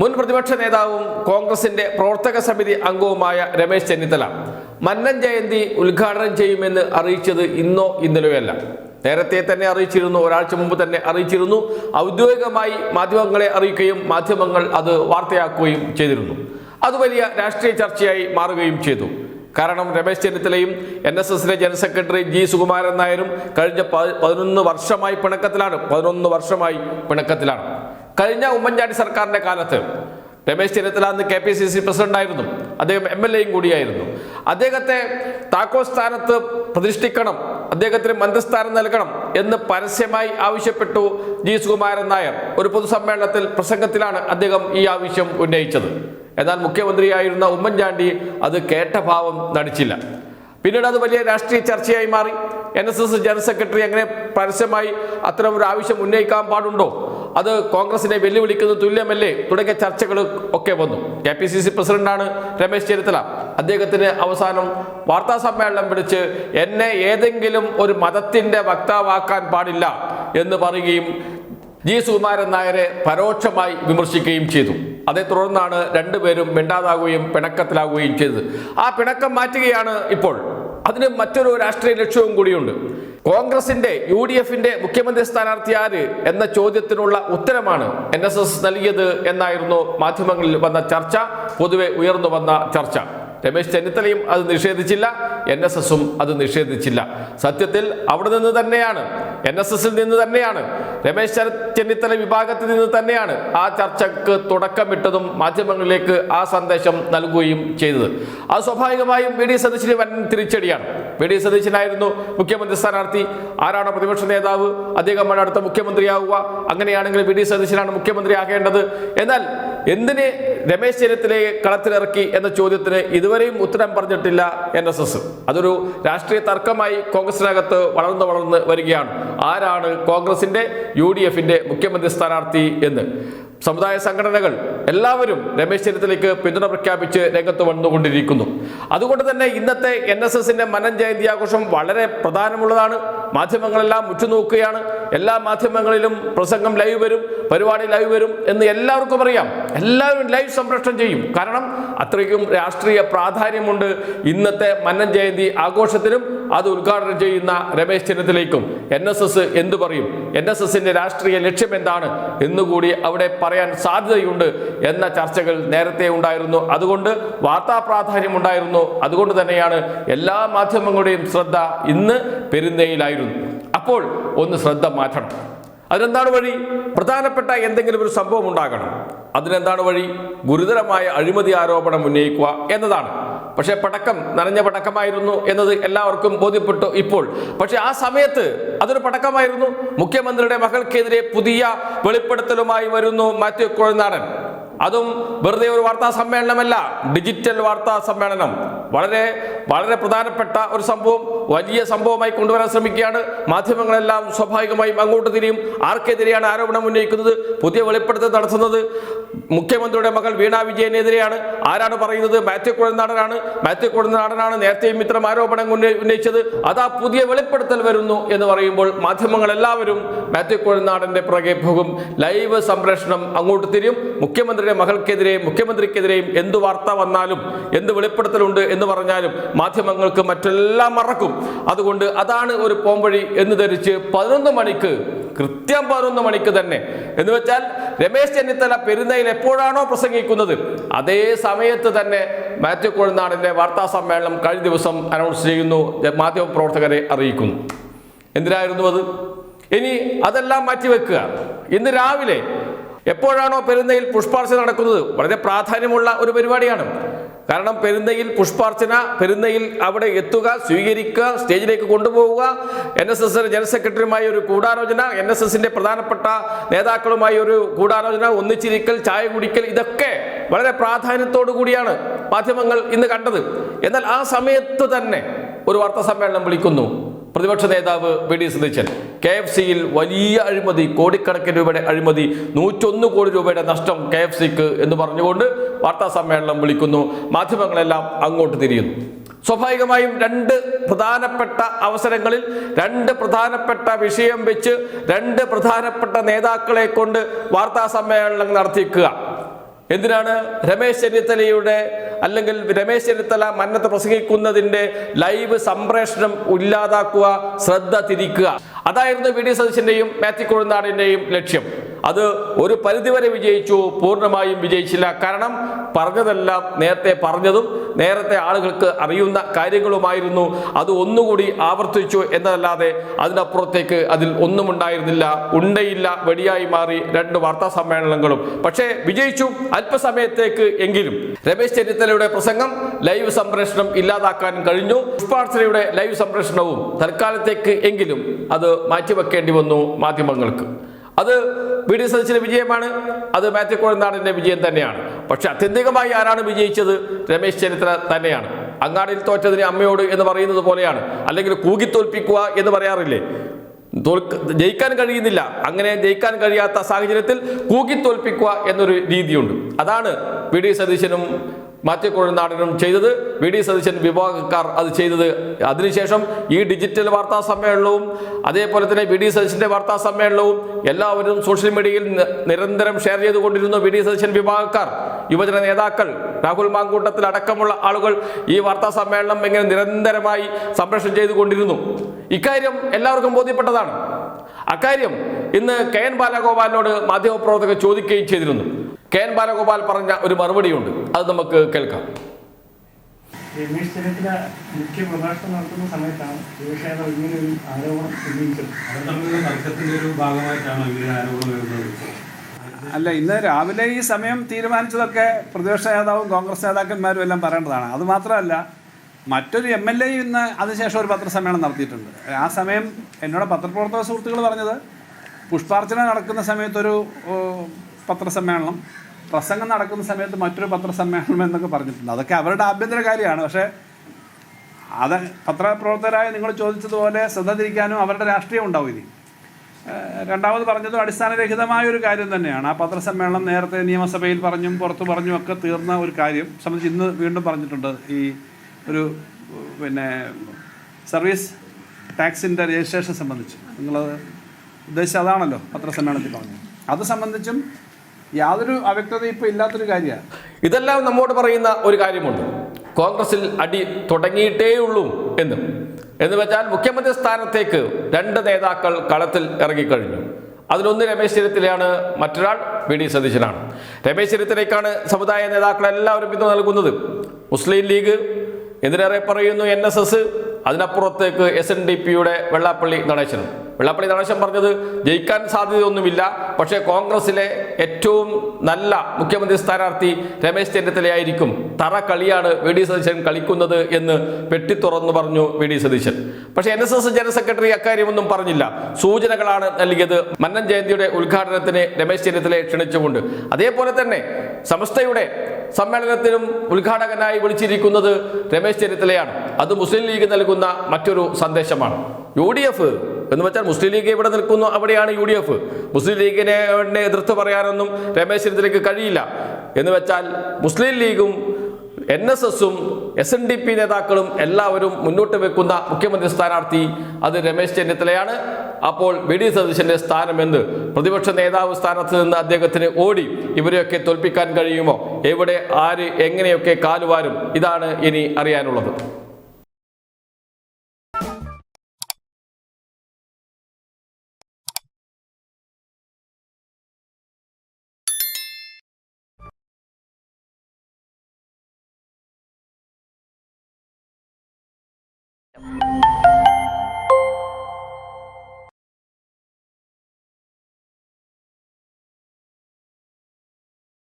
മുൻ പ്രതിപക്ഷ നേതാവും കോൺഗ്രസിന്റെ പ്രവർത്തക സമിതി അംഗവുമായ രമേശ് ചെന്നിത്തല മന്നൻ ജയന്തി ഉദ്ഘാടനം ചെയ്യുമെന്ന് അറിയിച്ചത് ഇന്നോ ഇന്നലെയല്ല നേരത്തെ തന്നെ അറിയിച്ചിരുന്നു ഒരാഴ്ച മുമ്പ് തന്നെ അറിയിച്ചിരുന്നു. ഔദ്യോഗികമായി മാധ്യമങ്ങളെ അറിയിക്കുകയും മാധ്യമങ്ങൾ അത് വാർത്തയാക്കുകയും ചെയ്തിരുന്നു. അത് വലിയ രാഷ്ട്രീയ ചർച്ചയായി മാറുകയും ചെയ്തു. കാരണം രമേശ് ചെന്നിത്തലയും എൻ എസ് എസിലെ ജനറൽ സെക്രട്ടറി ജി സുകുമാരൻ നായരും കഴിഞ്ഞ പതിനൊന്ന് വർഷമായി പിണക്കത്തിലാണ്. പതിനൊന്ന് വർഷമായി പിണക്കത്തിലാണ്. കഴിഞ്ഞ ഉമ്മൻചാണ്ടി സർക്കാരിന്റെ കാലത്ത് രമേശ് ചെന്നിത്തല അന്ന് കെ പി സി സി പ്രസിഡന്റായിരുന്നു. അദ്ദേഹം എം എൽ എയും കൂടിയായിരുന്നു. അദ്ദേഹത്തെ താക്കോ സ്ഥാനത്ത് പ്രതിഷ്ഠിക്കണം അദ്ദേഹത്തിന് മന്ത്രിസ്ഥാനം നൽകണം എന്ന് പരസ്യമായി ആവശ്യപ്പെട്ടു ജി സുകുമാരൻ നായർ. ഒരു പൊതുസമ്മേളനത്തിൽ പ്രസംഗത്തിലാണ് അദ്ദേഹം ഈ ആവശ്യം ഉന്നയിച്ചത്. എന്നാൽ മുഖ്യമന്ത്രിയായിരുന്ന ഉമ്മൻചാണ്ടി അത് കേട്ട ഭാവം നടിച്ചില്ല. പിന്നീട് അത് വലിയ രാഷ്ട്രീയ ചർച്ചയായി മാറി. N S S general secretary അങ്ങനെ പരസ്യമായി അത്തരം ഒരു ആവശ്യം ഉന്നയിക്കാൻ പാടുണ്ടോ? അത് കോൺഗ്രസിനെ വെല്ലുവിളിക്കുന്ന തുല്യമല്ലേ? തുടങ്ങിയ ചർച്ചകൾ ഒക്കെ വന്നു. കെ പി സി സി പ്രസിഡന്റാണ് രമേശ് ചെന്നിത്തല. അദ്ദേഹത്തിന് അവസാനം വാർത്താ സമ്മേളനം വിളിച്ച് എന്നെ ഏതെങ്കിലും ഒരു മതത്തിന്റെ വക്താവാക്കാൻ പാടില്ല എന്ന് പറയുകയും ജി സുകുമാരൻ നായരെ പരോക്ഷമായി വിമർശിക്കുകയും ചെയ്തു. അതേ തുടർന്നാണ് രണ്ടുപേരും മിണ്ടാതാകുകയും പിണക്കത്തിലാകുകയും ചെയ്തത്. ആ പിണക്കം മാറ്റുകയാണ് ഇപ്പോൾ. അതിന് മറ്റൊരു രാഷ്ട്രീയ ലക്ഷ്യവും കൂടിയുണ്ട്. കോൺഗ്രസിന്റെ യു ഡി എഫിന്റെ മുഖ്യമന്ത്രി സ്ഥാനാർത്ഥി ആര് എന്ന ചോദ്യത്തിനുള്ള ഉത്തരമാണ് എൻ എസ് എസ് നൽകിയത് എന്നായിരുന്നു മാധ്യമങ്ങളിൽ വന്ന ചർച്ച. പൊതുവെ ഉയർന്നു വന്ന ചർച്ച. രമേശ് ചെന്നിത്തലയും അത് നിഷേധിച്ചില്ല എൻ എസ് എസും അത് നിഷേധിച്ചില്ല. സത്യത്തിൽ അവിടെ നിന്ന് തന്നെയാണ് എൻ എസ് എസിൽ നിന്ന് തന്നെയാണ് രമേശ് ചെന്നിത്തല വിഭാഗത്തിൽ നിന്ന് തന്നെയാണ് ആ ചർച്ചക്ക് തുടക്കമിട്ടതും മാധ്യമങ്ങളിലേക്ക് ആ സന്ദേശം നൽകുകയും ചെയ്തത്. അത് സ്വാഭാവികമായും വി ഡി സതീശന് വൻ തിരിച്ചടിയാണ്. വി ഡി സതീശനായിരുന്നു മുഖ്യമന്ത്രി സ്ഥാനാർത്ഥി. ആരാണ് പ്രതിപക്ഷ നേതാവ്? അദ്ദേഹമാണ് അടുത്ത മുഖ്യമന്ത്രിയാവുക. അങ്ങനെയാണെങ്കിൽ വി ഡി സതീശനാണ് മുഖ്യമന്ത്രി ആകേണ്ടത് എന്നാൽ എന്തിന് രമേശ് ചെന്നിത്തലയെ കളത്തിലിറക്കി എന്ന ചോദ്യത്തിന് ഇതുവരെയും ഉത്തരം പറഞ്ഞിട്ടില്ല എൻ എസ് എസ്. അതൊരു രാഷ്ട്രീയ തർക്കമായി കോൺഗ്രസിനകത്ത് വളർന്നു വളർന്ന് വരികയാണ്. ആരാണ് കോൺഗ്രസിന്റെ യു ഡി എഫിന്റെ മുഖ്യമന്ത്രി സ്ഥാനാർത്ഥി എന്ന്? സമുദായ സംഘടനകൾ എല്ലാവരും രമേശ് ചെന്നിത്തലയ്ക്ക് പിന്തുണ പ്രഖ്യാപിച്ച് രംഗത്ത് വന്നുകൊണ്ടിരിക്കുന്നു. അതുകൊണ്ട് തന്നെ ഇന്നത്തെ എൻ എസ് എസിന്റെ മനൻ ജയന്തി ആഘോഷം വളരെ പ്രധാനമുള്ളതാണ്. മാധ്യമങ്ങളെല്ലാം ഉറ്റുനോക്കുകയാണ്. എല്ലാ മാധ്യമങ്ങളിലും പ്രസംഗം ലൈവ് വരും പരിപാടി ലൈവ് വരും എന്ന് എല്ലാവർക്കും അറിയാം. എല്ലാവരും ലൈവ് സംപ്രേഷണം ചെയ്യും. കാരണം അത്രയ്ക്കും രാഷ്ട്രീയ പ്രാധാന്യമുണ്ട് ഇന്നത്തെ മന്നൻ ജയന്തി ആഘോഷത്തിനും. അത് ഉദ്ഘാടനം ചെയ്യുന്ന രമേശ് ചെന്നിത്തലയ്ക്കും എൻ എസ് എസ് എന്തു പറയും? എൻ എസ് എസിന്റെ രാഷ്ട്രീയ ലക്ഷ്യം എന്താണ്? എന്നുകൂടി അവിടെ പറയാൻ സാധ്യതയുണ്ട് എന്ന ചർച്ചകൾ നേരത്തെ ഉണ്ടായിരുന്നു. അതുകൊണ്ട് വാർത്താ പ്രാധാന്യം ഉണ്ടായിരുന്നു. അതുകൊണ്ട് തന്നെയാണ് എല്ലാ മാധ്യമങ്ങളുടെയും ശ്രദ്ധ ഇന്ന് പെരുന്നയിലായിരുന്നു അപ്പോൾ ഒന്ന് ശ്രദ്ധ മാറ്റണം. അതിനെന്താണ് വഴി? പ്രധാനപ്പെട്ട എന്തെങ്കിലും ഒരു സംഭവം ഉണ്ടാകണം. അതിനെന്താണ് വഴി? ഗുരുതരമായ അഴിമതി ആരോപണം ഉന്നയിക്കുക എന്നതാണ്. പക്ഷേ പടക്കം നിറഞ്ഞ പടക്കമായിരുന്നു എന്നത് എല്ലാവർക്കും ബോധ്യപ്പെട്ടു ഇപ്പോൾ. പക്ഷെ ആ സമയത്ത് അതൊരു പടക്കമായിരുന്നു. മുഖ്യമന്ത്രിയുടെ മകൾക്കെതിരെ പുതിയ വെളിപ്പെടുത്തലുമായി വരുന്നു മാത്യു കുഴനാടൻ. അതും വെറുതെ ഒരു വാർത്താ സമ്മേളനമല്ല ഡിജിറ്റൽ വാർത്താ സമ്മേളനം. വളരെ വളരെ പ്രധാനപ്പെട്ട ഒരു സംഭവം വലിയ സംഭവമായി കൊണ്ടുവരാൻ ശ്രമിക്കുകയാണ്. മാധ്യമങ്ങളെല്ലാം സ്വാഭാവികമായും അങ്ങോട്ട് തിരിയും. ആർക്കെതിരെയാണ് ആരോപണം ഉന്നയിക്കുന്നത്? പുതിയ വെളിപ്പെടുത്തൽ നടത്തുന്നത് മുഖ്യമന്ത്രിയുടെ മകൾ വീണ വിജയനെതിരെയാണ്. ആരാണ് പറയുന്നത്? മാത്യു കുഴനാടനാണ് മാത്യു കുഴനാടനാണ് നേരത്തെയും ഇത്തരം ആരോപണം ഉന്ന- ഉന്നയിച്ചത്. അതാ പുതിയ വെളിപ്പെടുത്തൽ വരുന്നു എന്ന് പറയുമ്പോൾ മാധ്യമങ്ങൾ എല്ലാവരും മാത്യു കുഴനാടന്റെ പുറകെ പോകും. ലൈവ് സംപ്രേഷണം അങ്ങോട്ട് തിരിയും. മുഖ്യമന്ത്രിയുടെ മകൾക്കെതിരെ മുഖ്യമന്ത്രിക്കെതിരെയും എന്ത് വാർത്ത വന്നാലും എന്ത് വെളിപ്പെടുത്തലുണ്ട് എന്ന് പറഞ്ഞാലും മാധ്യമങ്ങൾക്ക് മറ്റെല്ലാം മറക്കും. അതുകൊണ്ട് അതാണ് ഒരു പോംവഴി എന്ന് ധരിച്ച് പതിനൊന്ന് മണിക്ക് കൃത്യം പതിനൊന്ന് മണിക്ക് തന്നെ. എന്ന് വെച്ചാൽ രമേശ് ചെന്നിത്തല പെരുന്നയിൽ എപ്പോഴാണോ പ്രസംഗിക്കുന്നത് അതേ സമയത്ത് തന്നെ മാത്യു കൊഴുനാടിന്റെ വാർത്താ സമ്മേളനം കഴിഞ്ഞ ദിവസം അനൗൺസ് ചെയ്യുന്നു മാധ്യമ പ്രവർത്തകരെ അറിയിക്കുന്നു. എന്തിനായിരുന്നു അത്? ഇനി അതെല്ലാം മാറ്റിവെക്കുക. ഇന്ന് രാവിലെ എപ്പോഴാണോ പെരുന്നയിൽ പുഷ്പാർച്ച നടക്കുന്നത്? വളരെ പ്രാധാന്യമുള്ള ഒരു പരിപാടിയാണ്. കാരണം പെരുന്നയിൽ പുഷ്പാർച്ചന പെരുന്നയിൽ അവിടെ എത്തുക സ്വീകരിക്കുക സ്റ്റേജിലേക്ക് കൊണ്ടുപോവുക. എൻ എസ് എസ് ജനറൽ സെക്രട്ടറിയുമായി ഒരു കൂടാലോചന എൻ എസ് എസിന്റെ പ്രധാനപ്പെട്ട നേതാക്കളുമായി ഒരു കൂടാലോചന ഒന്നിച്ചിരിക്കൽ ചായ കുടിക്കൽ ഇതൊക്കെ വളരെ പ്രാധാന്യത്തോടു കൂടിയാണ് മാധ്യമങ്ങൾ ഇന്ന് കണ്ടത്. എന്നാൽ ആ സമയത്ത് തന്നെ ഒരു വാർത്താ സമ്മേളനം വിളിക്കുന്നു. പ്രതിപക്ഷ നേതാവ് V D Satheesan K F സിയിൽ വലിയ അഴിമതി കോടിക്കണക്കിന് രൂപയുടെ അഴിമതി നൂറ്റൊന്ന് കോടി രൂപയുടെ നഷ്ടം കെ എഫ് സിക്ക് എന്ന് പറഞ്ഞുകൊണ്ട് വാർത്താ സമ്മേളനം വിളിക്കുന്നു. മാധ്യമങ്ങളെല്ലാം അങ്ങോട്ട് തിരിയുന്നു. സ്വാഭാവികമായും രണ്ട് പ്രധാനപ്പെട്ട അവസരങ്ങളിൽ രണ്ട് പ്രധാനപ്പെട്ട വിഷയം വെച്ച് രണ്ട് പ്രധാനപ്പെട്ട നേതാക്കളെ കൊണ്ട് വാർത്താ സമ്മേളനം നടത്തിക്കുക. എന്തിനാണ്? രമേശ് ചെന്നിത്തലയുടെ അല്ലെങ്കിൽ രമേശ് ചെന്നിത്തല മന്നത്ത് പ്രസംഗിക്കുന്നതിന്റെ ലൈവ് സംപ്രേഷണം ഇല്ലാതാക്കുക ശ്രദ്ധ തിരിക്കുക. അതായിരുന്നു വി ഡി സതീശന്റെയും മാത്യു കൊഴുന്നാടിന്റെയും ലക്ഷ്യം. അത് ഒരു പരിധിവരെ വിജയിച്ചു പൂർണമായും വിജയിച്ചില്ല. കാരണം പറഞ്ഞതെല്ലാം നേരത്തെ പറഞ്ഞതും നേരത്തെ ആളുകൾക്ക് അറിയുന്ന കാര്യങ്ങളുമായിരുന്നു. അത് ഒന്നുകൂടി ആവർത്തിച്ചു എന്നതല്ലാതെ അതിനപ്പുറത്തേക്ക് അതിൽ ഒന്നും ഉണ്ടായിരുന്നില്ല. ഉണ്ടയില്ല വെടിയായി മാറി രണ്ട് വാർത്താ സമ്മേളനങ്ങളും. പക്ഷേ വിജയിച്ചു അല്പസമയത്തേക്ക് എങ്കിലും. രമേശ് ചെന്നിത്തലയുടെ പ്രസംഗം ലൈവ് സംപ്രേഷണം ഇല്ലാതാക്കാൻ കഴിഞ്ഞു. പുഷ്പാർച്ചനയുടെ ലൈവ് സംപ്രേഷണവും തൽക്കാലത്തേക്ക് എങ്കിലും അത് മാറ്റിവെക്കേണ്ടി വന്നു മാധ്യമങ്ങൾക്ക്. അത് വി ഡി സതീശന്റെ വിജയമാണ്. അത് മാത്യു കോഴനാടിന്റെ വിജയം തന്നെയാണ്. പക്ഷെ അത്യന്തികമായി ആരാണ് വിജയിച്ചത്? രമേശ് ചെന്നിത്തല തന്നെയാണ്. അങ്ങാടിയിൽ തോറ്റതിന് അമ്മയോട് എന്ന് പറയുന്നത് പോലെയാണ്. അല്ലെങ്കിൽ കൂകിത്തോൽപ്പിക്കുക എന്ന് പറയാറില്ലേ? ജയിക്കാൻ കഴിയുന്നില്ല. അങ്ങനെ ജയിക്കാൻ കഴിയാത്ത സാഹചര്യത്തിൽ കൂകിത്തോൽപ്പിക്കുക എന്നൊരു രീതിയുണ്ട്. അതാണ് വി ഡി സതീശനും മാത്യു കൊഴുനാടനും ചെയ്തത്. വി ഡി സതീശൻ വിഭാഗക്കാർ അത് ചെയ്തത്. അതിനുശേഷം ഈ ഡിജിറ്റൽ വാർത്താ സമ്മേളനവും അതേപോലെ തന്നെ വി ഡി സതീശന്റെ വാർത്താ സമ്മേളനവും എല്ലാവരും സോഷ്യൽ മീഡിയയിൽ നിരന്തരം ഷെയർ ചെയ്തുകൊണ്ടിരുന്ന വി ഡി സതീശൻ വിഭാഗക്കാർ. യുവജന നേതാക്കൾ രാഹുൽ മാങ്കൂട്ടത്തിൽ അടക്കമുള്ള ആളുകൾ ഈ വാർത്താ സമ്മേളനം ഇങ്ങനെ നിരന്തരമായി സംപ്രേഷണം ചെയ്തുകൊണ്ടിരുന്നു. ഇക്കാര്യം എല്ലാവർക്കും ബോധ്യപ്പെട്ടതാണ്. അക്കാര്യം ഇന്ന് കെ എൻ ബാലഗോപാലിനോട് മാധ്യമപ്രവർത്തകർ ചോദിക്കുകയും ചെയ്തിരുന്നു. കെ എൻ ബാലഗോപാൽ പറഞ്ഞ ഒരു മറുപടിയുണ്ട്. അത് നമുക്ക് കേൾക്കാം. രമേശ് ചെന്നിത്തല മുഖ്യ പ്രഭാഷണം നടത്തുന്ന സമയത്താണ് യുവക്ഷേമ ഇങ്ങനെ ഒരു ആരോപണം ഉന്നയിച്ചത്. തമ്മിലുള്ള തർക്കത്തിന്റെ ഒരു ഭാഗമായിട്ടാണ് ഇങ്ങനെ ആരോപണം വരുന്നത്. അല്ല ഇന്ന് രാവിലെ ഈ സമയം തീരുമാനിച്ചതൊക്കെ പ്രതിപക്ഷ നേതാവും കോൺഗ്രസ് നേതാക്കന്മാരും എല്ലാം പറയേണ്ടതാണ്. അത് മാത്രമല്ല മറ്റൊരു എം എൽ എ ഇന്ന് അതിനുശേഷം ഒരു പത്രസമ്മേളനം നടത്തിയിട്ടുണ്ട്. ആ സമയം എന്നോട് പത്രപ്രവർത്തക സുഹൃത്തുക്കൾ പറഞ്ഞത് പുഷ്പാർച്ചന നടക്കുന്ന സമയത്തൊരു പത്രസമ്മേളനം. പ്രസംഗം നടക്കുന്ന സമയത്ത് മറ്റൊരു പത്രസമ്മേളനം എന്നൊക്കെ പറഞ്ഞിട്ടുണ്ട്. അതൊക്കെ അവരുടെ ആഭ്യന്തര കാര്യമാണ്. പക്ഷേ അത് പത്രപ്രവർത്തകരായ നിങ്ങൾ ചോദിച്ചതുപോലെ ശ്രദ്ധ തിരിക്കാനും അവരുടെ രാഷ്ട്രീയം ഉണ്ടാവും ഇനി. രണ്ടാമത് പറഞ്ഞത് അടിസ്ഥാനരഹിതമായ ഒരു കാര്യം തന്നെയാണ്. ആ പത്രസമ്മേളനം നേരത്തെ നിയമസഭയിൽ പറഞ്ഞും പുറത്തു പറഞ്ഞും ഒക്കെ തീർന്ന ഒരു കാര്യം. സംബന്ധിച്ച് ഇന്ന് വീണ്ടും പറഞ്ഞിട്ടുണ്ട്. ഈ ഒരു പിന്നെ സർവീസ് ടാക്സിന്റെ രജിസ്ട്രേഷൻ സംബന്ധിച്ച്. നിങ്ങൾ ഉദ്ദേശിച്ചത് അതാണല്ലോ പത്രസമ്മേളനത്തിൽ പറഞ്ഞു അത് സംബന്ധിച്ചും യാതൊരു അവ്യക്തതയും ഇപ്പൊ ഇല്ലാത്തൊരു കാര്യമാണ്. ഇതെല്ലാം നമ്മോട് പറയുന്ന ഒരു കാര്യമുണ്ട്. കോൺഗ്രസിൽ അടി തുടങ്ങിയിട്ടേയുള്ളൂ എന്ന്. എന്ന് വെച്ചാൽ മുഖ്യമന്ത്രി സ്ഥാനത്തേക്ക് രണ്ട് നേതാക്കൾ കളത്തിൽ ഇറങ്ങിക്കഴിഞ്ഞു. അതിലൊന്ന് രമേശ് ചെന്നിത്തലയാണ് മറ്റൊരാൾ വി ഡി സതീശനാണ്. രമേശ് ചെന്നിത്തലയ്ക്കാണ് സമുദായ നേതാക്കൾ എല്ലാവരും പിന്തുണ നൽകുന്നത്. മുസ്ലിം ലീഗ് എന്തിനേറെ പറയുന്നു എൻ എസ് എസ് അതിനപ്പുറത്തേക്ക് എസ് എൻ ഡി പിയുടെ വെള്ളാപ്പള്ളി നടേശനും. വെള്ളാപ്പള്ളി നടേശൻ പറഞ്ഞത് ജയിക്കാൻ സാധ്യതയൊന്നുമില്ല. പക്ഷേ കോൺഗ്രസിലെ ഏറ്റവും നല്ല മുഖ്യമന്ത്രി സ്ഥാനാർത്ഥി രമേശ് ചെന്നിത്തലയായിരിക്കും തറ കളിയാണ് വി ഡി സതീശൻ കളിക്കുന്നത് എന്ന് വെട്ടിത്തുറന്നു പറഞ്ഞു വി ഡി സതീശൻ. പക്ഷേ N S S general secretary അക്കാര്യമൊന്നും പറഞ്ഞില്ല. സൂചനകളാണ് നൽകിയത്. മന്നൻ ജയന്തിയുടെ ഉദ്ഘാടനത്തിന് രമേശ് ചെന്നിത്തലയെ ക്ഷണിച്ചുകൊണ്ട്. അതേപോലെ തന്നെ സമസ്തയുടെ സമ്മേളനത്തിനും ഉദ്ഘാടകനായി വിളിച്ചിരിക്കുന്നത് രമേശ് ചെന്നിത്തലയാണ്. അത് മുസ്ലിം ലീഗ് നൽകുന്ന മറ്റൊരു സന്ദേശമാണ്. യു ഡി എഫ് എന്ന് വെച്ചാൽ മുസ്ലിം ലീഗ് ഇവിടെ നിൽക്കുന്നു അവിടെയാണ് യു ഡി എഫ്. മുസ്ലിം ലീഗിനെ എതിർത്ത് പറയാനൊന്നും രമേശ് ചെന്നിത്തലയ്ക്ക് കഴിയില്ല. എന്ന് വെച്ചാൽ മുസ്ലിം ലീഗും എൻ എസ് എസും എസ് എൻ ഡി പി നേതാക്കളും എല്ലാവരും മുന്നോട്ട് വെക്കുന്ന മുഖ്യമന്ത്രി സ്ഥാനാർത്ഥി അത് രമേശ് ചെന്നിത്തലയാണ്. അപ്പോൾ വി ഡി സതീശന്റെ സ്ഥാനമെന്ന് പ്രതിപക്ഷ നേതാവ് സ്ഥാനത്ത് നിന്ന് അദ്ദേഹത്തിന് ഓടി ഇവരെയൊക്കെ തോൽപ്പിക്കാൻ കഴിയുമോ? എവിടെ ആര് എങ്ങനെയൊക്കെ കാലുവാരും? ഇതാണ് ഇനി അറിയാനുള്ളത്.